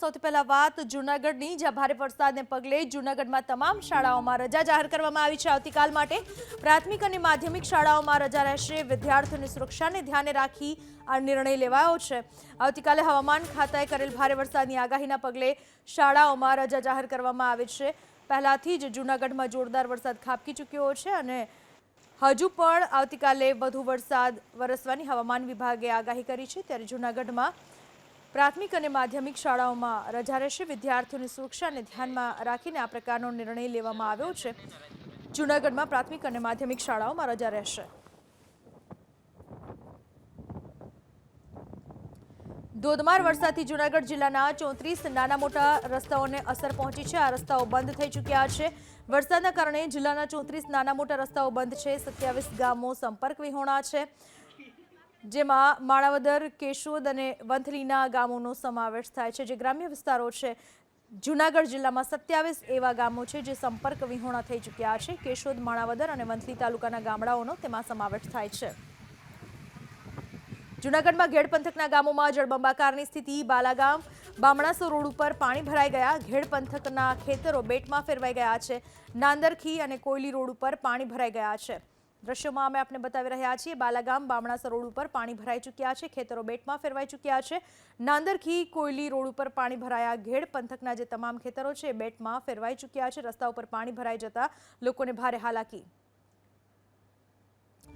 સૌથી પહેલા વાત જૂનાગઢની, જ્યાં ભારે વરસાદને પગલે જૂનાગઢમાં તમામ શાળાઓમાં રજા જાહેર કરવામાં આવી છે. આવતીકાલ માટે પ્રાથમિક અને માધ્યમિક શાળાઓમાં રજા રહેશે. વિદ્યાર્થીઓની સુરક્ષાને ધ્યાને રાખી આ નિર્ણય લેવાયો છે. આવતીકાલે હવામાન ખાતાએ કરેલ ભારે વરસાદની આગાહીના પગલે શાળાઓમાં રજા જાહેર કરવામાં આવી છે. પહેલાથી જ જૂનાગઢમાં જોરદાર વરસાદ ખાબકી ચૂક્યો છે અને હજુ પણ આવતીકાલે વધુ વરસાદ વરસવાની હવામાન વિભાગે આગાહી કરી છે. ત્યારે જૂનાગઢમાં પ્રાથમિક અને માધ્યમિક શાળાઓમાં રજા રહેશે. વિદ્યાર્થીઓની સુરક્ષાને ધ્યાનમાં રાખીને આ પ્રકારનો નિર્ણય લેવામાં આવ્યો છે. જૂનાગઢમાં પ્રાથમિક અને માધ્યમિક શાળાઓમાં રજા રહેશે. ધોધમાર વરસાદથી જૂનાગઢ જિલ્લાના ચોત્રીસ નાના મોટા રસ્તાઓને અસર પહોંચી છે. આ રસ્તાઓ બંધ થઈ ચૂક્યા છે. વરસાદના કારણે જિલ્લાના ચોત્રીસ નાના મોટા રસ્તાઓ બંધ છે. સત્યાવીસ ગામો સંપર્ક વિહોણા છે. જેમાં માણાવદર, કેશોદ અને વંથલીના ગામોનો સમાવેશ થાય છે, જે ગ્રામ્ય વિસ્તારો છે. જૂનાગઢ જિલ્લામાં સત્યાવીસ એવા ગામો છે, જે સંપર્ક વિહોણા થઈ ચૂક્યા છે. કેશોદ, માણાવદર અને વંથલી તાલુકાના ગામડાઓનો તેમાં સમાવેશ થાય છે. જૂનાગઢમાં ઘેડ પંથકના ગામોમાં જળબંબાકારની સ્થિતિ, બાલાગામ બામણાસો રોડ ઉપર પાણી ભરાઈ ગયા. ઘેડ પંથકના ખેતરો બેટમાં ફેરવાઈ ગયા છે. નાંદરખી અને કોયલી રોડ ઉપર પાણી ભરાઈ ગયા છે. દ્રશ્યોમાં અમે આપને બતાવી રહ્યા છીએ, બાલાગામ બામણાસર રોડ ઉપર પાણી ભરાઈ ચૂક્યા છે, ખેતરો બેટમાં ફેરવાઈ ચૂક્યા છે. નાંદરખી, કોયલી રોડ ઉપર પાણી ભરાયા ઘેડ, પંથકના જે તમામ ખેતરો છે, બેટમાં ફેરવાઈ ચૂક્યા છે, રસ્તા ઉપર પાણી ભરાઈ જતા લોકોને ભારે હાલાકી.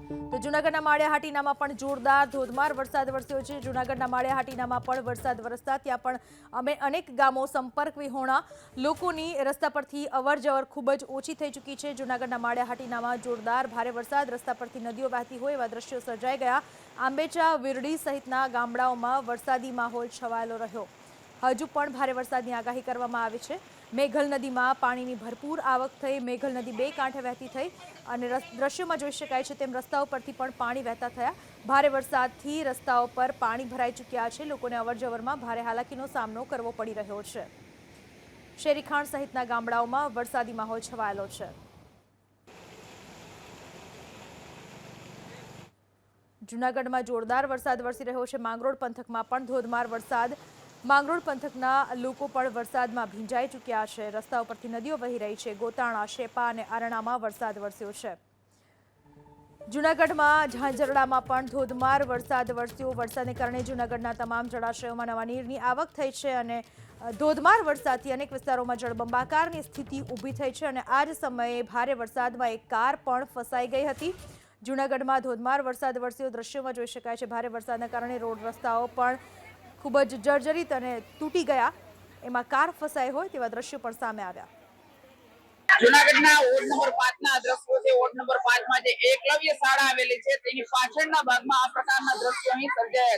તો જૂનાગઢના માળિયા હાટીનામાં પણ જોરદાર ધોધમાર વરસાદ વરસ્યો છે. જૂનાગઢના માળિયા હાટીનામાં પણ વરસાદ વરસતા ત્યાં પણ અમે અનેક ગામો સંપર્ક વિહોણા. લોકોની રસ્તા પરથી અવર જવર ખૂબ જ ઓછી થઈ ચૂકી છે. જૂનાગઢના માળિયા હાટીનામાં જોરદાર ભારે વરસાદ. રસ્તા પરથી નદીઓ વહેતી હોય એવા દ્રશ્યો સર્જાઈ ગયા. આંબેચા, વિરડી સહિતના ગામડાઓમાં વરસાદી માહોલ છવાયેલો રહ્યો. હજુ પણ ભારે વરસાદની આગાહી કરવામાં આવી છે. મેઘલ નદીમાં પાણીની ભરપૂર આવક થઈ, મેઘલ નદી બે કાંઠે વહેતી થઈ અને દ્રશ્યોમાં જોઈ શકાય છે તેમ રસ્તાઓ પરથી પણ પાણી વહેતા થયા. ભારે વરસાદથી રસ્તાઓ પર પાણી ભરાઈ ચૂક્યા છે. લોકોને અવરજવરમાં ભારે હાલાકીનો સામનો કરવો પડી રહ્યો છે. શેરીખાણ સહિતના ગામડાઓમાં વરસાદી માહોલ છવાયેલો છે. જૂનાગઢમાં જોરદાર વરસાદ વરસી રહ્યો છે. માંગરોળ પંથકમાં પણ ધોધમાર વરસાદ માંગરોળ પંથકના લોકો પણ વરસાદમાં ભીંજાઈ ચૂક્યા છે. રસ્તા ઉપરથી નદીઓ વહી રહી છે. ગોતાણા, શેપા અને આરણામાં વરસાદ વરસ્યો છે. જૂનાગઢમાં ઝાંઝરડામાં પણ ધોધમાર વરસાદ વરસ્યો. વરસાદને કારણે જૂનાગઢના તમામ જળાશયોમાં નવા નીરની આવક થઈ છે અને ધોધમાર વરસાદથી અનેક વિસ્તારોમાં જળબંબાકારની સ્થિતિ ઊભી થઈ છે અને આ જ સમયે ભારે વરસાદમાં એક કાર પણ ફસાઈ ગઈ હતી. જૂનાગઢમાં ધોધમાર વરસાદ વરસ્યો. દ્રશ્યોમાં જોઈ શકાય છે, ભારે વરસાદના કારણે રોડ રસ્તાઓ પણ ખૂબ જ જર્જરિત અને તૂટી ગયા. એમાં કાર ફસાઈ હોય તેવા દ્રશ્યો પણ સામે આવ્યા. જુનાગઢના વોર્ડ નંબર પાંચ ના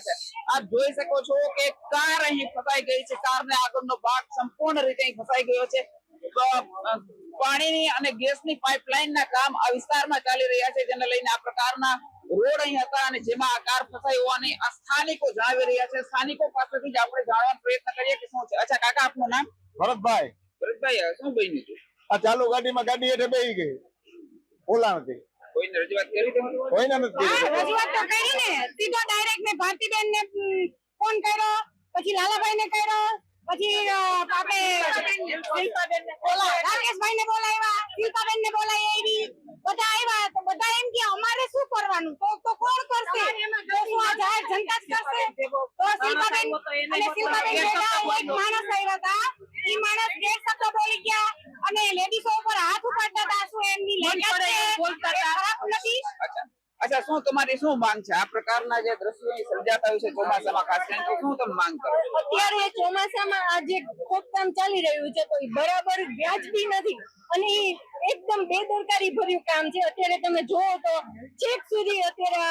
છે. કાર અહીં ફસાઈ ગઈ ભાગ સંપૂર્ણ રીતે ફસાઈ ગયો છે. પાણીની અને ગેસની પાઇપલાઇન ના કામ આ વિસ્તારમાં ચાલી રહ્યા છે, જેને લઈને આ પ્રકારના રોડ અહીં હતા અને જેમાં આ કાર ફસાઈ હોવાની આ સ્થાનિકો જણાવી રહ્યા છે. સ્થાનિકો પાસેથી જ આપણે જાણવાનો પ્રયત્ન કરીએ કે શું છે. અચ્છા કાકા આપનું નામ? ભરતભાઈ. ભરતભાઈ શું બન્યું હતું? આ ચાલુ ગાડીમાં ગાડી એટલે બેહી ગઈ. ઓલા નથી કોઈને રજૂઆત કરી તમે કોઈને નથી રજૂઆત તો કરી ને. સીધો ડાયરેક્ટ મેં ભારતીબેન ને ફોન કર્યો. પછી લાલાભાઈ ને કર્યો. પછી આપણે રાકેશભાઈ ને બોલાવ્યા શિલ્પાબેન ને બોલાવી બધા આવ્યા. તો બધા એમ કે અમારે શું કરવાનું? તો તો કોણ કરશે? તો આ જાહેર જનતા જ કરશે? તો શિલ્પાબેન અને શિલ્પાબેન એક માણસ આવ્યા હતા એ માણસ ગેર શબ્દ બોલી ગયા અને લેડીઝો ઉપર હાથ ઉપાડતા હતા. શું એમની લેંગત છે? ખરાબ નથી. અચ્છા, શું તમારી શું માંગ છે? આ પ્રકારના જે દ્રશ્યો સર્જાતા છે ચોમાસામાં, ખાસ કરીને શું તમે માંગ કરો? અત્યારે ચોમાસામાં આ જે ખોદકામ ચાલી રહ્યું છે, તો બરાબર વ્યાજબી નથી. અને એકદમ બેદરકારી ભર્યું કામ છે. અત્યારે તમે જોવો તો છેક સુધી અત્યારે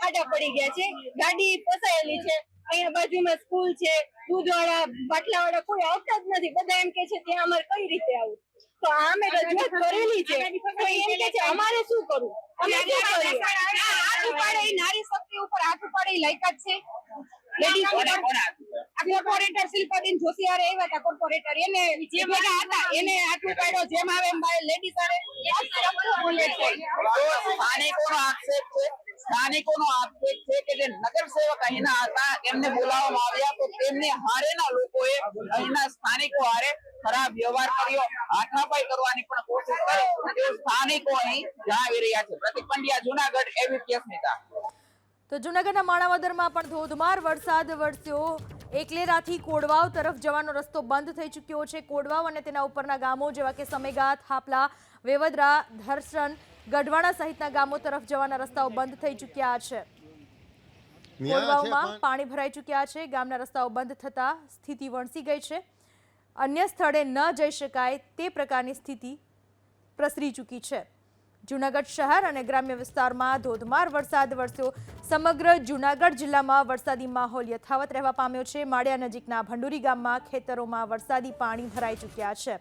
ખાડા પડી ગયા છે. ગાડી ફસાયેલી છે. અહીંયા બાજુમાં સ્કૂલ છે. દૂધવાળા, બાટલાવાળા કોઈ આવતા જ નથી. બધા એમ કે છે ત્યાં અમારે કઈ રીતે આવું? તો આ અમે રજૂઆત કરેલી છે. તો એમ કે છે અમારે શું કરવું? અમે શું કરીએ? હાથ ઉપાડે નારી શક્તિ ઉપર હાથ ઉપાડે લાયકાત છે. લેડી કોને કોને કોર્પોરેટર શિલ્પાબેન જોશી હારે આવ્યા હતા કોર્પોરેટર એને જે ભેગા હતા એને હાથ ઉપાડ્યો જેમ આવે એમ બોલે છે. આક્ષેપ છે? સ્થાનિકોનો આક્ષેપ છે કે જે નગર સેવક અહીંના હતા તેમને બોલાવવામાં આવ્યા તો તેમની હારેના લોકોએ અહીંના સ્થાનિકો હારે ખરાબ વ્યવહાર કર્યો, હાથાપાઈ કરવાની પણ કોશિશ કરી. સ્થાનિકો અહીં જણાવી રહ્યા છે. પ્રતિક પંડ્યા જુનાગઢ કેસ અસ્મિતા તો જૂનાગઢના માણાવદરમાં પણ ધોધમાર વરસાદ વરસ્યો. એકલેરાથી કોડવાવ તરફ જવાનો રસ્તો બંધ થઈ ચૂક્યો છે. કોડવાવ અને તેના ઉપરના ગામો જેવા કે સમેગાત હાપલા વેવદરા ધરસન ગઢવાણા સહિતના ગામો તરફ જવાના રસ્તાઓ બંધ થઈ ચૂક્યા છે. કોડવાવમાં પાણી ભરાઈ ચૂક્યા છે. ગામના રસ્તાઓ બંધ થતા સ્થિતિ વણસી ગઈ છે. અન્ય સ્થળે ન જઈ શકાય તે પ્રકારની સ્થિતિ પ્રસરી ચૂકી છે. જૂનાગઢ શહેર અને ગ્રામ્ય વિસ્તારમાં ધોધમાર વરસાદ વરસ્યો. સમગ્ર જૂનાગઢ જિલ્લામાં વરસાદી માહોલ યથાવત રહેવા પામ્યો છે. માળિયા નજીકના ભંડુરી ગામમાં ખેતરોમાં વરસાદી પાણી ભરાઈ ચૂક્યા છે.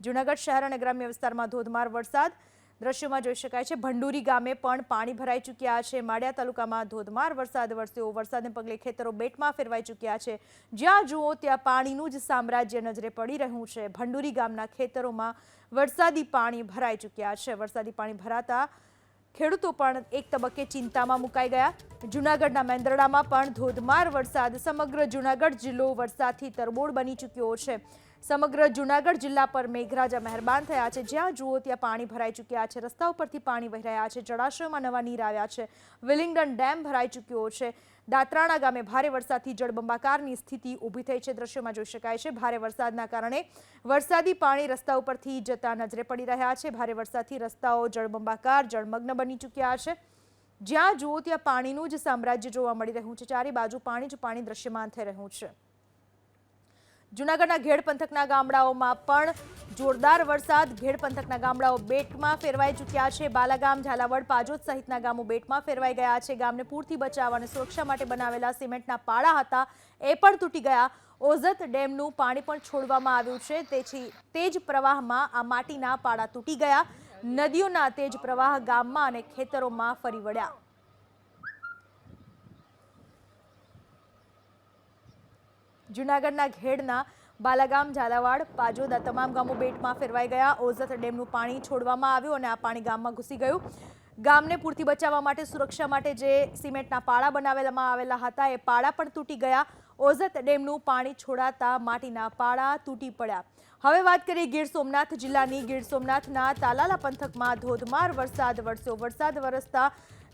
જૂનાગઢ શહેર અને ગ્રામ્ય વિસ્તારમાં ધોધમાર વરસાદ દ્રશ્યોમાં જોઈ શકાય છે, ભંડુરી ગામે પણ પાણી ભરાઈ ચૂક્યા છે. માળિયા તાલુકામાં ધોધમાર વરસાદ વરસ્યો. વરસાદને પગલે ખેતરો બેટમાં ફેરવાઈ ચૂક્યા છે. જ્યાં જુઓ ત્યાં પાણીનું જ સામ્રાજ્ય નજરે પડી રહ્યું છે. ભંડુરી ગામના ખેતરોમાં વરસાદી પાણી ભરાઈ ચૂક્યા છે. વરસાદી પાણી ભરાતા ખેડૂતો પણ એક તબક્કે ચિંતામાં મુકાઈ ગયા. જૂનાગઢના મેંદરડામાં પણ ધોધમાર વરસાદ. સમગ્ર જૂનાગઢ જિલ્લો વરસાદથી તરબોળ બની ચૂક્યો છે. સમગ્ર જૂનાગઢ જિલ્લા પર મેઘરાજા મહેરબાન થયા છે. જ્યાં જુઓ ત્યાં પાણી ભરાઈ ચૂક્યા છે. રસ્તા ઉપરથી પાણી વહી રહ્યા છે. જળાશયોમાં નવા નીર આવ્યા છે. વિલિંગડન ડેમ ભરાઈ ચૂક્યો છે. દાત્રાણા ગામે ભારે વરસાદથી જળબંબાકારની સ્થિતિ ઊભી થઈ છે. દ્રશ્યમાં જોઈ શકાય છે, ભારે વરસાદના કારણે વરસાદી પાણી રસ્તા ઉપરથી જતા નજરે પડી રહ્યા છે. ભારે વરસાદથી રસ્તાઓ જળબંબાકાર, જળમગ્ન બની ચૂક્યા છે. જ્યાં જુઓ ત્યાં પાણીનું જ સામ્રાજ્ય જોવા મળી રહ્યું છે. ચારે બાજુ પાણી જ પાણી દ્રશ્યમાન થઈ રહ્યું છે. જૂનાગઢના ઘેડ પંથકના ગામડાઓમાં પણ જોરદાર વરસાદ. ઘેડ પંથકના ગામડાઓ બેટમાં ફેરવાઈ ચૂક્યા છે. બાલાગામ, ઝાલાવાડ, પાજોદ સહિતના ગામો બેટમાં ફેરવાઈ ગયા છે. ગામને પૂરથી બચાવવા અને સુરક્ષા માટે બનાવેલા સિમેન્ટના પાળા હતા, એ પણ તૂટી ગયા. ઓઝત ડેમનું પાણી પણ છોડવામાં આવ્યું છે. તેથી તેજ પ્રવાહમાં આ માટીના પાળા તૂટી ગયા. નદીઓના તેજ પ્રવાહ ગામમાં અને ખેતરોમાં ફરી વળ્યા. જૂનાગઢના ઘેડના બાલાગામ, ઝાલાવાડ પાજોદા તમામ ગામો બેટમાં ફેરવાઈ ગયા. ઓઝત ડેમનું પાણી છોડવામાં આવ્યું અને આ પાણી ગામમાં ઘૂસી ગયું. ગામને પૂરથી બચાવવા માટે, સુરક્ષા માટે જે સિમેન્ટના પાળા બનાવેલામાં આવેલા હતા, એ પાળા પણ તૂટી ગયા. ઓઝત ડેમનું પાણી છોડાતા માટીના પાળા તૂટી પડ્યા. હવે વાત કરીએ ગીર સોમનાથ જિલ્લાની. ગીર સોમનાથના તાલાલા પંથકમાં ધોધમાર વરસાદ વરસ્યો વરસાદ વરસતા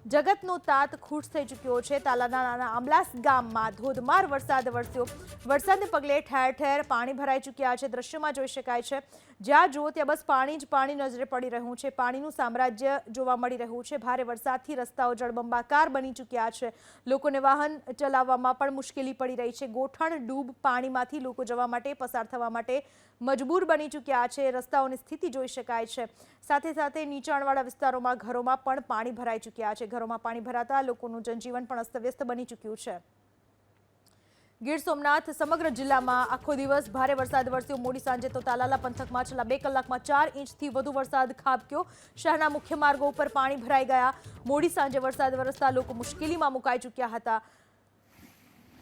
જગતનો તાત ખુશ થઈ ચૂક્યો છે. તાલાના નાના આંબલાસ ગામમાં ધોધમાર વરસાદ વરસ્યો. વરસાદને પગલે ઠેર ઠેર પાણી ભરાઈ ચૂક્યા છે. દ્રશ્યમાં જોઈ શકાય છે જ્યાં જુઓ ત્યાં બસ પાણી જ પાણી નજરે પડી રહ્યું છે. પાણીનું સામ્રાજ્ય જોવા મળી રહ્યું છે. ભારે વરસાદથી રસ્તાઓ જળબંબાકાર બની ચૂક્યા છે. લોકોને વાહન ચલાવવામાં પણ મુશ્કેલી પડી રહી છે. ગોઠણ ડૂબ પાણીમાંથી લોકો જવા માટે, પસાર થવા માટે મજબૂર બની ચૂક્યા છે. રસ્તાઓની સ્થિતિ જોઈ શકાય છે. સાથે સાથે નીચાણવાળા વિસ્તારોમાં ઘરોમાં પણ પાણી ભરાઈ ચૂક્યા છે. ઘરોમાં પાણી ભરાતા લોકોનું જનજીવન પણ અસ્તવ્યસ્ત બની ચૂક્યું છે. ગીર સોમનાથ સમગ્ર જિલ્લામાં આખો દિવસ ભારે વરસાદ વરસ્યો. મોડી સાંજે તો તાલાલા પંથકમાં છેલ્લા બે કલાકમાં ચાર ઇંચથી વધુ વરસાદ ખાબક્યો. શહેરના મુખ્ય માર્ગો ઉપર પાણી ભરાઈ ગયા. મોડી સાંજે વરસાદ વરસતા લોકો મુશ્કેલીમાં મુકાઈ ચૂક્યા હતા.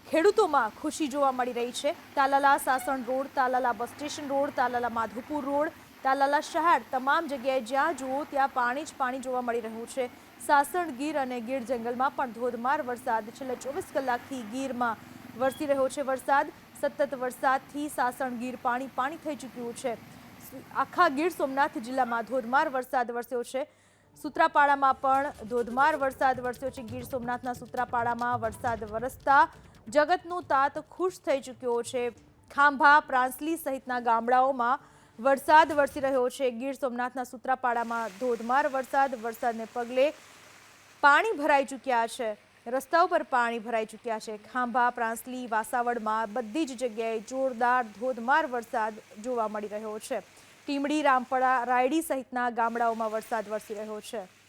ખેડૂતોમાં ખુશી જોવા મળી રહી છે. Talala Sasan road, Talala bus station road, Talala Madhupur road, Talala શહેર તમામ જગ્યાએ જ્યાં જુઓ ત્યાં પાણી જ પાણી જોવા મળી રહ્યું છે. સાસણ, ગીર અને ગીર જંગલમાં પણ ધોધમાર વરસાદ. છેલ્લા ચોવીસ કલાકથી ગીરમાં વરસી રહ્યો છે વરસાદ. સતત વરસાદથી સાસણ ગીર પાણી પાણી થઈ ચૂક્યું છે. આખા ગીર સોમનાથ જિલ્લામાં ધોધમાર વરસાદ વરસ્યો છે. સુત્રાપાડામાં પણ ધોધમાર વરસાદ વરસ્યો છે. ગીર સોમનાથના સુત્રાપાડામાં વરસાદ વરસતા જગતનો તાત ખુશ થઈ ચૂક્યો છે. ખાંભા, પ્રાંસલી સહિતના ગામડાઓમાં વરસાદ વરસી રહ્યો છે. ગીર સોમનાથના સુત્રાપાડામાં ધોધમાર વરસાદ. વરસાદને પગલે પાણી ભરાઈ ચૂક્યા છે. રસ્તાઓ પર પાણી ભરાઈ ચૂક્યા છે. ખાંભા, પ્રાંસલી, વાસાવડમાં બધી જ જગ્યાએ જોરદાર ધોધમાર વરસાદ જોવા મળી રહ્યો છે. ટીમડી, રામપડા, રાયડી સહિતના ગામડાઓમાં વરસાદ વરસી રહ્યો છે.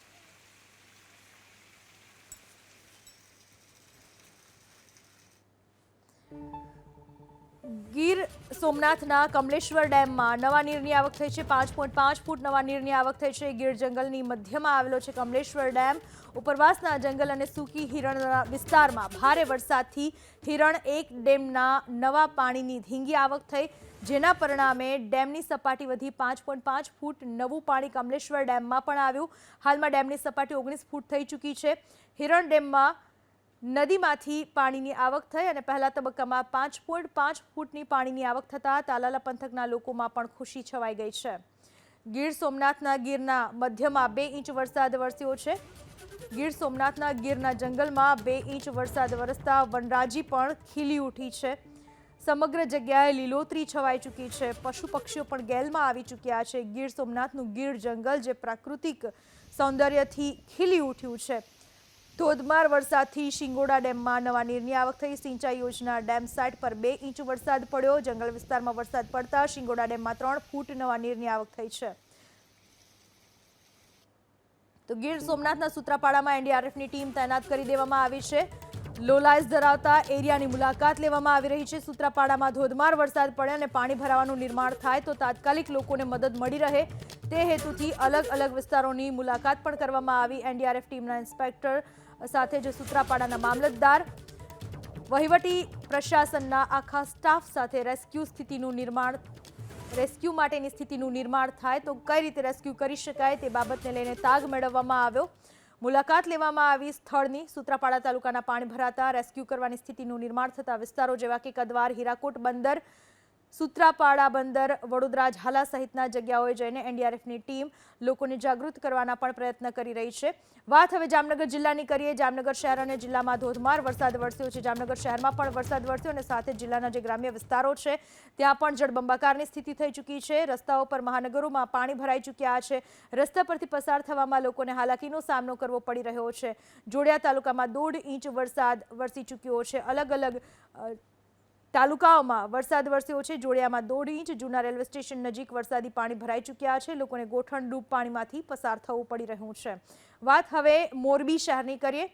ગીર સોમનાથના કમલેશ્વર ડેમમાં નવા નીરની આવક થઈ છે. પાંચ પોઈન્ટ પાંચ ફૂટ નવા નીરની આવક થઈ છે. ગીર જંગલની મધ્યમાં આવેલો છે કમલેશ્વર ડેમ. ઉપરવાસના જંગલ અને સૂકી હિરણના વિસ્તારમાં ભારે વરસાદથી હિરણ એક ડેમના નવા પાણીની ધીંગી આવક થઈ. જેના પરિણામે ડેમની સપાટી વધી પાંચ પોઈન્ટ પાંચ ફૂટ નવું પાણી કમલેશ્વર ડેમમાં પણ આવ્યું. હાલમાં ડેમની સપાટી ઓગણીસ ફૂટ થઈ ચૂકી છે. હિરણ ડેમમાં નદીમાંથી પાણીની આવક થઈ અને પહેલા તબક્કામાં પાંચ પોઈન્ટ પાંચ ફૂટની પાણીની આવક થતાં તાલાલા પંથકના લોકોમાં પણ ખુશી છવાઈ ગઈ છે. ગીર સોમનાથના ગીરના મધ્યમાં બે ઇંચ વરસાદ વરસ્યો છે. ગીર સોમનાથના ગીરના જંગલમાં બે ઇંચ વરસાદ વરસતા વનરાજી પણ ખીલી ઉઠી છે. સમગ્ર જગ્યાએ લીલોતરી છવાઈ ચૂકી છે. પશુ પક્ષીઓ પણ ગેલમાં આવી ચૂક્યા છે. ગીર સોમનાથનું ગીર જંગલ જે પ્રાકૃતિક સૌંદર્યથી ખીલી ઉઠ્યું છે. ધોધમાર વરસાદથી શિંગોડા ડેમમાં નવા નીરની આવક થઈ. સિંચાઈ યોજના ડેમ સાઇટ પર બે ઇંચ વરસાદ પડ્યો. જંગલ વિસ્તારમાં વરસાદ પડતા શિંગોડા ડેમમાં ત્રણ ફૂટ નવા નીરની આવક થઈ છે. તો ગીર સોમનાથના સૂત્રાપાડામાં એનડીઆરએફની ટીમ તૈનાત કરી દેવામાં આવી છે. લોલાઇસ ધરાવતા એરિયાની મુલાકાત લેવામાં આવી રહી છે. સૂત્રાપાડામાં ધોધમાર વરસાદ પડે અને પાણી ભરાવાનું નિર્માણ થાય તો તાત્કાલિક લોકોને મદદ મળી રહે. તે હેતુથી અલગ અલગ વિસ્તારોની મુલાકાત પણ કરવામાં આવી. એનડીઆરએફ ટીમના ઇન્સ્પેક્ટર સાથે જ સૂત્રાપાડાના મામલતદાર, વહીવટી પ્રશાસનના આખા સ્ટાફ સાથે રેસ્ક્યુ સ્થિતિનું નિર્માણ, રેસ્ક્યુ માટેની સ્થિતિનું નિર્માણ થાય તો કઈ રીતે રેસ્ક્યુ કરી શકાય તે બાબતને લઈને તાગ મેળવવામાં આવ્યો. મુલાકાત લેવામાં આવી સ્થળની. સૂત્રાપાડા તાલુકાના પાણી ભરાતા રેસ્ક્યુ કરવાની સ્થિતિનું નિર્માણ થતા વિસ્તારો જેવા કે કદવાર, હીરાકોટ બંદર સૂત્રાપાડા બંદર, વડોદરા ઝાલા સહિતના જગ્યાઓએ જઈને એનડીઆરએફની ટીમ લોકોને જાગૃત કરવાના પણ પ્રયત્ન કરી રહી છે. વાત હવે જામનગર જિલ્લાની કરીએ. જામનગર શહેર અને જિલ્લામાં ધોધમાર વરસાદ વરસ્યો છે. જામનગર શહેરમાં પણ વરસાદ વરસ્યો અને સાથે જિલ્લાના જે ગ્રામ્ય વિસ્તારો છે, ત્યાં પણ જળબંબાકારની સ્થિતિ થઈ ચૂકી છે. રસ્તાઓ પર મહાનગરોમાં પાણી ભરાઈ ચૂક્યા છે. રસ્તા પરથી પસાર થવામાં લોકોને હાલાકીનો સામનો કરવો પડી રહ્યો છે. જોડિયા તાલુકામાં દોઢ ઇંચ વરસાદ વરસી ચૂક્યો છે. અલગ અલગ તાલુકાઓમાં વરસાદ વરસ્યો છે. જોડિયામાં દોઢ ઇંચ, જૂના રેલવે સ્ટેશન નજીક વરસાદી પાણી ભરાઈ ચૂક્યા છે. લોકોને ગોઠણ ડૂબ પાણીમાંથી પસાર થવું પડી રહ્યું છે. વાત હવે મોરબી શહેરની કરીએ.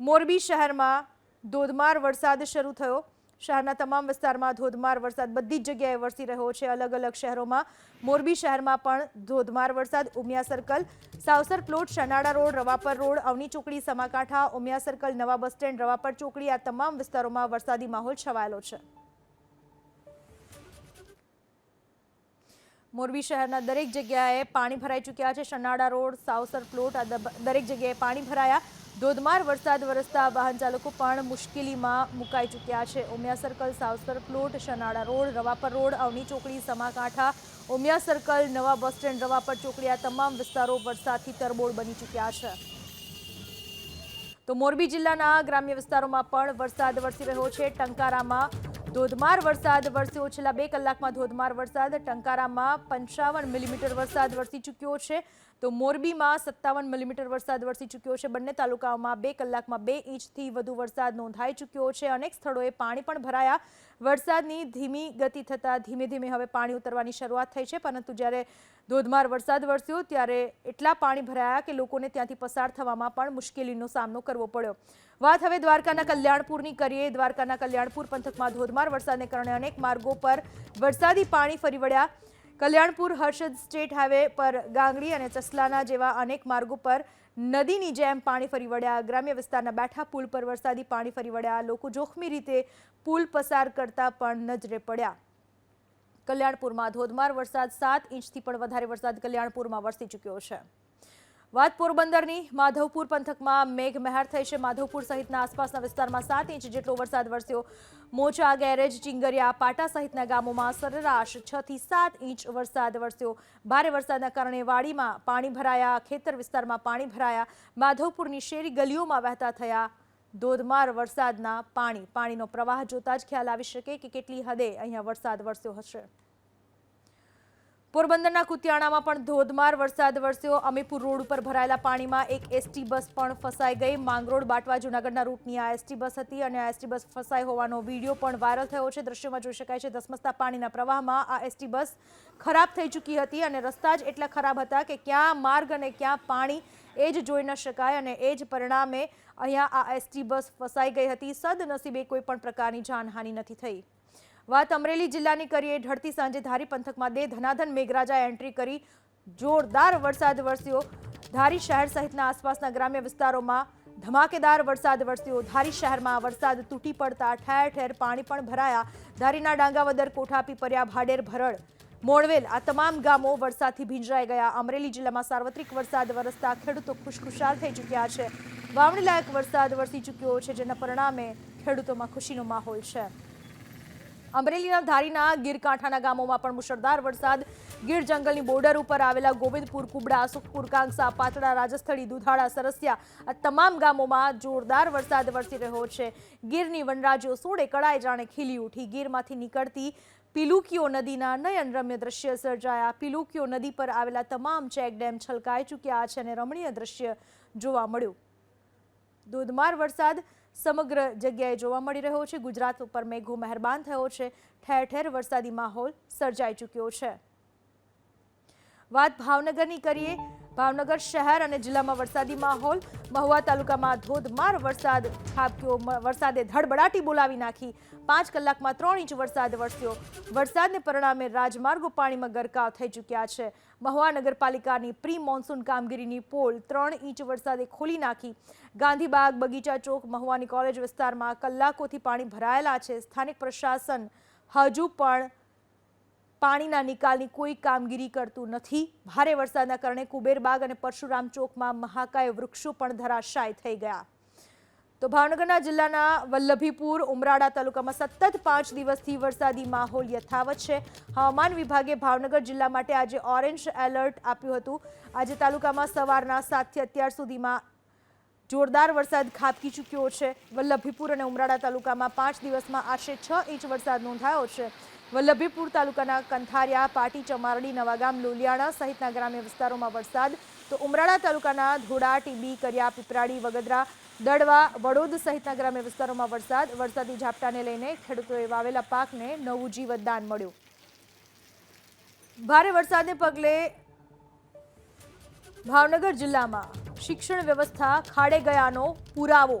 મોરબી શહેરમાં ધોધમાર વરસાદ શરૂ થયો. શહેરના તમામ વિસ્તારમાં ધોધમાર વરસાદ બધી જ જગ્યાએ વરસી રહ્યો છે. અલગ અલગ શહેરોમાં મોરબી શહેરમાં પણ ધોધમાર વરસાદ. Umiya circle, Savsar plot Shanala road, Ravapar road, Avani ચોકડી, સમાકાંઠા, ઉમિયા સર્કલ, નવા બસ સ્ટેન્ડ, રવાપર ચોકડી આ તમામ વિસ્તારોમાં વરસાદી માહોલ છવાયેલો છે. મોરબી શહેરના દરેક જગ્યાએ પાણી ભરાઈ ચૂક્યા છે. શનાડા રોડ, સાવસર પ્લોટ આ દરેક જગ્યાએ પાણી ભરાયા. ધોધમાર વરસાદ વરસતા વાહન ચાલકો પણ મુશ્કેલીમાં મુકાઈ ચૂક્યા છે. Umiya circle Savsar plot Shanala road, Ravapar road, Avani ચોકડી, સમાકાંઠા, ઉમિયા સર્કલ નવા બસ સ્ટેન્ડ રવાપર ચોકડી આ તમામ વિસ્તારો વરસાદથી તરબોળ બની ચૂક્યા છે. તો મોરબી જિલ્લાના ગ્રામ્ય વિસ્તારોમાં પણ વરસાદ વરસી રહ્યો છે. ટંકારામાં ધોધમાર વરસાદ વરસ્યો. છેલ્લા બે કલાકમાં ધોધમાર વરસાદ. ટંકારામાં પંચાવન મિલીમીટર વરસાદ વરસી ચૂક્યો છે. તો મોરબીમાં સત્તાવન મિલીમીટર વરસાદ વરસી ચૂક્યો છે. બંને તાલુકાઓમાં બે કલાકમાં બે ઇંચથી વધુ વરસાદ નોંધાઈ ચૂક્યો છે. અનેક સ્થળોએ પાણી પણ ભરાયા. વરસાદની ધીમી ગતિ થતાં ધીમે ધીમે હવે પાણી ઉતરવાની શરૂઆત થઈ છે. પરંતુ જ્યારે ધોધમાર વરસાદ વરસ્યો ત્યારે એટલા પાણી ભરાયા કે લોકોને ત્યાંથી પસાર થવામાં પણ મુશ્કેલીનો સામનો કરવો પડ્યો. વાત હવે દ્વારકાના કલ્યાણપુરની કરીએ. દ્વારકાના કલ્યાણપુર પંથકમાં ધોધમાર વરસાદને કારણે અનેક માર્ગો પર વરસાદી પાણી ફરી વળ્યા. કલ્યાણપુર હર્ષદ સ્ટેટ હાઈવે પર ગાંગડી અને ચસલાના જેવા અનેક માર્ગો પર નદીની જેમ પાણી ફરી વળ્યા, ગ્રામ્ય વિસ્તારના બેઠા પુલ પર વરસાદી પાણી ફરી વળ્યા, લોકો જોખમી રીતે પુલ પસાર કરતા પણ નજરે પડ્યા. કલ્યાણપુરમાં ધોધમાર વરસાદ, સાત ઇંચથી પણ વધારે વરસાદ કલ્યાણપુરમાં વરસી ચૂક્યો છે. વાત પોરબંદરની, માધવપુર પંથકમાં મેઘ મહેર થઈ છે. માધવપુર સહિતના આસપાસના વિસ્તારમાં સાત ઇંચ જેટલો વરસાદ વરસ્યો. મોચા ગેરેજ, ચિંગરિયા, પાટા સહિતના ગામોમાં સરેરાશ છ થી સાત ઇંચ વરસાદ વરસ્યો. ભારે વરસાદના કારણે વાડીમાં પાણી ભરાયા, ખેતર વિસ્તારમાં પાણી ભરાયા. માધવપુરની શેરી ગલીઓમાં વહેતા થયા ધોધમાર વરસાદના પાણી. પાણીનો પ્રવાહ જોતા જ ખ્યાલ આવી શકે કે કેટલી હદે અહીંયા વરસાદ વરસ્યો હશે. પોરબંદરના કુતિયાણામાં પણ ધોધમાર વરસાદ વરસ્યો. અમીપુર રોડ ઉપર ભરાયેલા પાણીમાં એક એસટી બસ પણ ફસાઈ ગઈ. માંગરોળ બાટવા જૂનાગઢના રૂટની આ એસટી બસ હતી અને આ એસટી બસ ફસાઈ હોવાનો વીડિયો પણ વાયરલ થયો છે. દ્રશ્યમાં જોઈ શકાય છે, ધસમસતા પાણીના પ્રવાહમાં આ એસટી બસ ખરાબ થઈ ચૂકી હતી અને રસ્તા જ એટલા ખરાબ હતા કે ક્યાં માર્ગ અને ક્યાં પાણી એ જ જોઈ ન શકાય અને એ જ પરિણામે અહીંયા આ એસટી બસ ફસાઈ ગઈ હતી. સદનસીબે કોઈ પણ પ્રકારની જાનહાનિ નથી થઈ. વાત અમરેલી જિલ્લાની કરીએ, ઢળતી સાંજે ધારી પંથકમાં દે ધનાધન મેઘરાજાએ એન્ટ્રી કરી જોરદાર વરસાદ વરસ્યો. ધારી શહેર સહિતના આસપાસના ગ્રામ્ય વિસ્તારોમાં ધમાકેદાર વરસાદ વરસ્યો. ધારી શહેરમાં વરસાદ તૂટી પડતા ઠેર ઠેર પાણી પણ ભરાયા. ધારીના ડાંગાવદર કોઠા પીપરિયા ભાડેર, ભરડ મોડવેલ આ તમામ ગામો વરસાદથી ભીંજરાઈ ગયા. અમરેલી જિલ્લામાં સાર્વત્રિક વરસાદ વરસતા ખેડૂતો ખુશખુશાલ થઈ ચૂક્યા છે. વાવણીલાયક વરસાદ વરસી ચૂક્યો છે, જેના પરિણામે ખેડૂતોમાં ખુશીનો માહોલ છે. અમરેલીના ધારીના ગીર કાંઠાના ગામોમાં પણ મુશળધાર વરસાદ. ગીર જંગલની બોર્ડર ઉપર આવેલા ગોવિંદપુર, કુબડા, સુખપુર, કાંગસા પાતળા રાજસ્થળી, દુધાળા, સરસિયા આ તમામ ગામોમાં જોરદાર વરસાદ વરસી રહ્યો છે. ગીરની વનરાજીઓ સોળે કળાએ જાણે ખીલી ઉઠી. ગીરમાંથી નીકળતી પિલુકીઓ નદીના નયનરમ્ય દ્રશ્ય સર્જાયા. પિલુકીઓ નદી પર આવેલા તમામ ચેકડેમ છલકાઈ ચૂક્યા છે અને રમણીય દ્રશ્ય જોવા મળ્યું. ધોધમાર વરસાદ સમગ્ર જગ્યાએ જોવા મળી રહ્યો છે. ગુજરાત ઉપર મેઘો મહેરબાન થયો છે. ઠેર ઠેર વરસાદી માહોલ સર્જાઈ ચૂક્યો છે. વાત ભાવનગરની કરીએ ભાવનગર શહેર અને જિલ્લામાં વરસાદી માહોલ. મહુવા તાલુકામાં ધોધમાર વરસાદ ખાબક્યો વરસાદે ધડબડાટી બોલાવી નાખી. પાંચ કલાકમાં ત્રણ ઇંચ વરસાદ વરસ્યો. વરસાદને પરિણામે રાજમાર્ગો પાણીમાં ગરકાવ થઈ ચૂક્યા છે. મહુવા નગરપાલિકાની પ્રી મોન્સૂન કામગીરીની પોલ ત્રણ ઇંચ વરસાદે ખોલી નાખી. ગાંધીબાગ, બગીચા ચોક, મહુવાની કોલેજ વિસ્તારમાં કલાકોથી પાણી ભરાયેલા છે. સ્થાનિક પ્રશાસન હજુ પણ પાણીના નિકાલની કોઈ કામગીરી કરતું નથી. ભારે વરસાદના કારણે કુબેરબાગ અને પરશુરામ ચોકમાં મહાકાય વૃક્ષો પણ ધરાશાય થઈ ગયા. તો ભાવનગરના જિલ્લાના વલ્લભીપુર, ઉમરાળા તાલુકામાં સતત પાંચ દિવસથી વરસાદી માહોલ યથાવત છે. હવામાન વિભાગે ભાવનગર જિલ્લા માટે આજે ઓરેન્જ એલર્ટ આપ્યું હતું. આજે તાલુકામાં સવારના સાતથી અત્યાર સુધીમાં જોરદાર વરસાદ ખાબકી ચૂક્યો છે. વલ્લભીપુર અને ઉમરાળા તાલુકામાં પાંચ દિવસમાં આશરે છ ઇંચ વરસાદ નોંધાયો છે. વલ્લભીપુર તાલુકાના કંથારિયા, પાટી, ચમારડી, નવાગામ, લોલિયાણા સહિતના ગ્રામ્ય વિસ્તારોમાં વરસાદ. તો ઉમરાળા તાલુકાના ધોડા, ટીબી, કરિયા પીપરાડી વગદરા, દડવા, વડોદ સહિતના ગ્રામ્ય વિસ્તારોમાં વરસાદ. વરસાદી ઝાપટાને લઈને ખેડૂતોએ વાવેલા પાકને નવું જીવતદાન મળ્યું. ભારે વરસાદને પગલે ભાવનગર જિલ્લામાં શિક્ષણ વ્યવસ્થા ખાડે ગયાનો પુરાવો.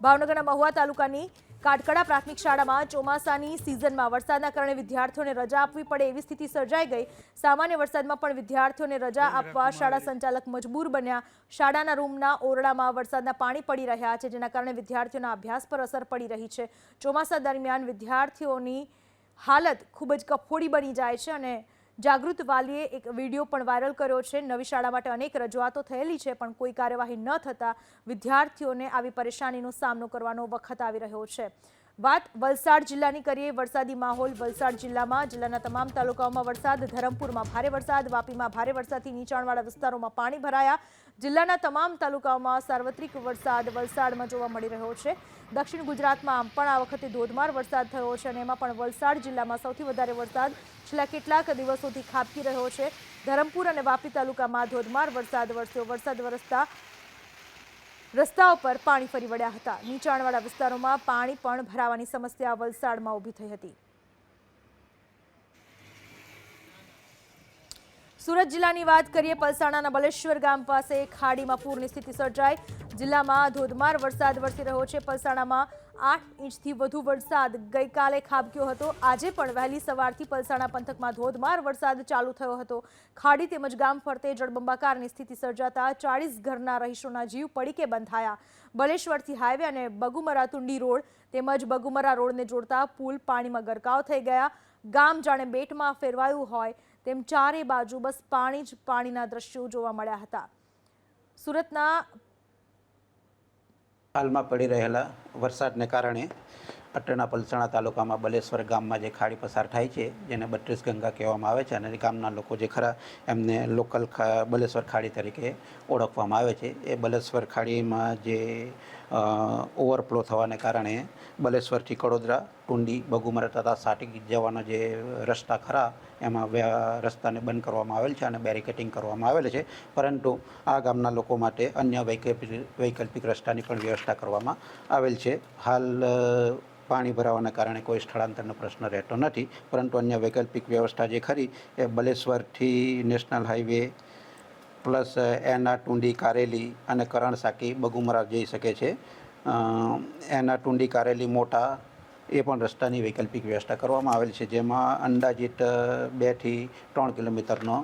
ભાવનગરના મહુવા તાલુકાની કાટકડા પ્રાથમિક શાળામાં ચોમાસાની સિઝનમાં વરસાદના કારણે વિદ્યાર્થીઓને રજા આપવી પડે એવી સ્થિતિ સર્જાઈ ગઈ. સામાન્ય વરસાદમાં પણ વિદ્યાર્થીઓને રજા આપવા શાળા સંચાલક મજબૂર બન્યા. શાળાના રૂમના ઓરડામાં વરસાદના પાણી પડી રહ્યા છે જેના કારણે વિદ્યાર્થીઓના અભ્યાસ પર અસર પડી રહી છે. ચોમાસા દરમિયાન વિદ્યાર્થીઓની હાલત ખૂબ જ કફોડી બની જાય છે અને જાગૃત વાલીએ એક વીડિયો પણ વાયરલ કર્યો છે. નવી શાળા માટે અનેક રજૂઆતો થયેલી છે, પણ કોઈ કાર્યવાહી ન થતાં વિદ્યાર્થીઓને આવી પરેશાનીનો સામનો કરવાનો વખત આવી રહ્યો છે. વાત વલસાડ જિલ્લાની કરીએ. વરસાદી માહોલ વલસાડ જિલ્લામાં. જિલ્લાના તમામ તાલુકાઓમાં વરસાદ. ધરમપુરમાં ભારે વરસાદ. વાપીમાં ભારે વરસાદથી નીચાણવાળા વિસ્તારોમાં પાણી ભરાયા. જિલ્લાના તમામ તાલુકાઓમાં સાર્વત્રિક વરસાદ વલસાડમાં જોવા મળી રહ્યો છે. દક્ષિણ ગુજરાતમાં આમ પણ આ વખતે ધોધમાર વરસાદ થયો છે અને એમાં પણ વલસાડ જિલ્લામાં સૌથી વધારે વરસાદ છેલ્લા કેટલાક દિવસોથી ખાબકી રહ્યો છે. ધરમપુર અને વાપી તાલુકામાં ધોધમાર વરસાદ વરસ્યો. વરસાદ વરસતા રસ્તાઓ પર પાણી ફરી વળ્યા હતા. નીચાણવાળા વિસ્તારોમાં પાણી પણ ભરાવાની સમસ્યા વલસાડમાં ઊભી થઈ હતી. સુરત જિલ્લાની વાત કરીએ, પલસાણાના બલેશ્વર ગામ પાસે ખાડીમાં પૂરની સ્થિતિ સર્જાઈ. જિલ્લામાં ધોધમાર વરસાદ વરસી રહ્યો છે. પલસાણામાં આઠ ઇંચથી વધુ વરસાદ ગઈકાલે ખાબક્યો હતો. આજે પણ વહેલી સવારથી પલસાણા પંથકમાં ધોધમાર વરસાદ ચાલુ થયો હતો. ખાડી તેમજ ગામ ફરતે જળબંબાકારની સ્થિતિ સર્જાતા ચાળીસ ઘરના રહીશોના જીવ પડીકે બંધાયા. બલેશ્વરથી હાઈવે અને બગુમરા તુંડી રોડ તેમજ બગુમરા રોડને જોડતા પુલ પાણીમાં ગરકાવ થઈ ગયા. ગામ જાણે બેટમાં ફેરવાયું હોય તેમ ચારે બાજુ બસ પાણી જ પાણીના દ્રશ્યો જોવા મળ્યા હતા. સુરતના હાલમાં પડી રહેલા વરસાદને કારણે અટણા પલસાણા તાલુકામાં બલેશ્વર ગામમાં જે ખાડી પસાર થાય છે, જેને બત્રીસ ગંગા કહેવામાં આવે છે અને ગામના લોકો જે ખરા એમને લોકલ બલેશ્વર ખાડી તરીકે ઓળખવામાં આવે છે. એ બલેશ્વર ખાડીમાં જે ઓવરફ્લો થવાને કારણે બલેશ્વરથી કડોદરા, ટુંડી, બગુમરા તથા સાટી જવાના જે રસ્તા ખરા એમાં રસ્તાને બંધ કરવામાં આવેલ છે અને બેરિકેટિંગ કરવામાં આવેલ છે. પરંતુ આ ગામના લોકો માટે અન્ય વૈકલ્પિક રસ્તાની પણ વ્યવસ્થા કરવામાં આવેલ છે. હાલ પાણી ભરાવાના કારણે કોઈ સ્થળાંતરનો પ્રશ્ન રહેતો નથી. પરંતુ અન્ય વૈકલ્પિક વ્યવસ્થા જે ખરી એ બલેશ્વરથી નેશનલ હાઈવે પ્લસ એના ટુંડી, કારેલી અને કરણસાકી, બગુમરા જઈ શકે છે. એના ટુંડી, કારેલી, મોટા એ પણ રસ્તાની વૈકલ્પિક વ્યવસ્થા કરવામાં આવેલ છે, જેમાં અંદાજિત બેથી ત્રણ કિલોમીટરનો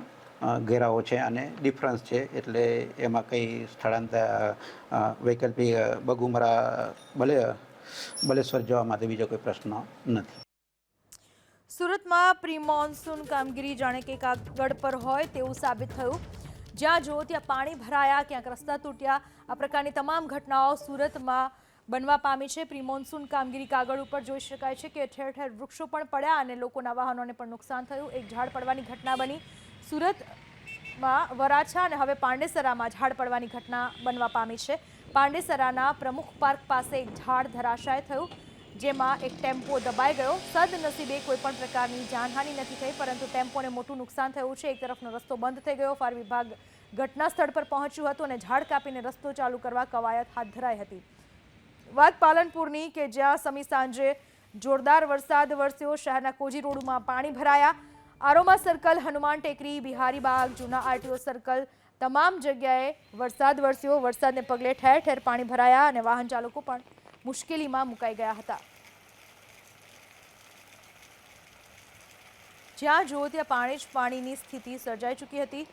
ઘેરાવો છે અને ડિફરન્સ છે, એટલે એમાં કંઈ સ્થળાંતર વૈકલ્પિક બગુમરા બલે બલેશ્વર જવા માટે બીજો કોઈ પ્રશ્ન નથી. સુરતમાં પ્રી મોન્સૂન કામગીરી જાણે કે કાગળ પર હોય તેવું સાબિત થયું. જ્યાં જો ત્યાં પાણી ભરાયા, ક્યાંક રસ્તા તૂટ્યા. આ પ્રકારની તમામ ઘટનાઓ સુરતમાં બનવા પામી છે. પ્રી મોન્સૂન કામગીરી કાગળ ઉપર જોઈ શકાય છે કે ઠેર ઠેર વૃક્ષો પણ પડ્યા અને લોકોના વાહનોને પણ નુકસાન થયું. એક ઝાડ પડવાની ઘટના બની. સુરતમાં વરાછા અને હવે પાંડેસરામાં ઝાડ પડવાની ઘટના બનવા પામી છે. પાંડેસરાના પ્રમુખ પાર્ક પાસે એક ઝાડ ધરાશાય થયું, જેમાં એક ટેમ્પો દબાઈ ગયો. સદનસીબે કોઈપણ પ્રકારની જાનહાનિ નથી થઈ, પરંતુ ટેમ્પોને મોટું નુકસાન થયું છે. એક તરફનો રસ્તો બંધ થઈ ગયો. ફાયર વિભાગ ઘટના સ્થળ પર પહોંચ્યું હતું અને ઝાડ કાપીને રસ્તો ચાલુ કરવા કવાયત હાથ ધરાઈ હતી. વાત પાલનપુરની કે જ્યાં સમી સાંજે જોરદાર વરસાદ વરસ્યો, શહેરના કોજી રોડમાં પાણી ભરાયા. આરોમા સર્કલ, હનુમાન ટેકરી, બિહારી બાગ, જૂના આરટીઓ સર્કલ તમામ જગ્યાએ વરસાદ વરસ્યો. વરસાદને પગલે ઠેર ઠેર પાણી ભરાયા અને વાહન ચાલકો પણ મુશ્કેલીમાં મુકાઈ ગયા હતા. જ્યાં જુઓ ત્યાં પાણી જ પાણીની સ્થિતિ સર્જાઈ ચૂકી હતી.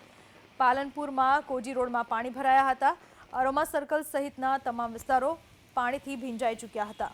પાલનપુરમાં કોજી રોડમાં પાણી ભરાયા હતા. અરોમા સર્કલ સહિતના તમામ વિસ્તારો પાણીથી ભીંજાઈ ચૂક્યા હતા.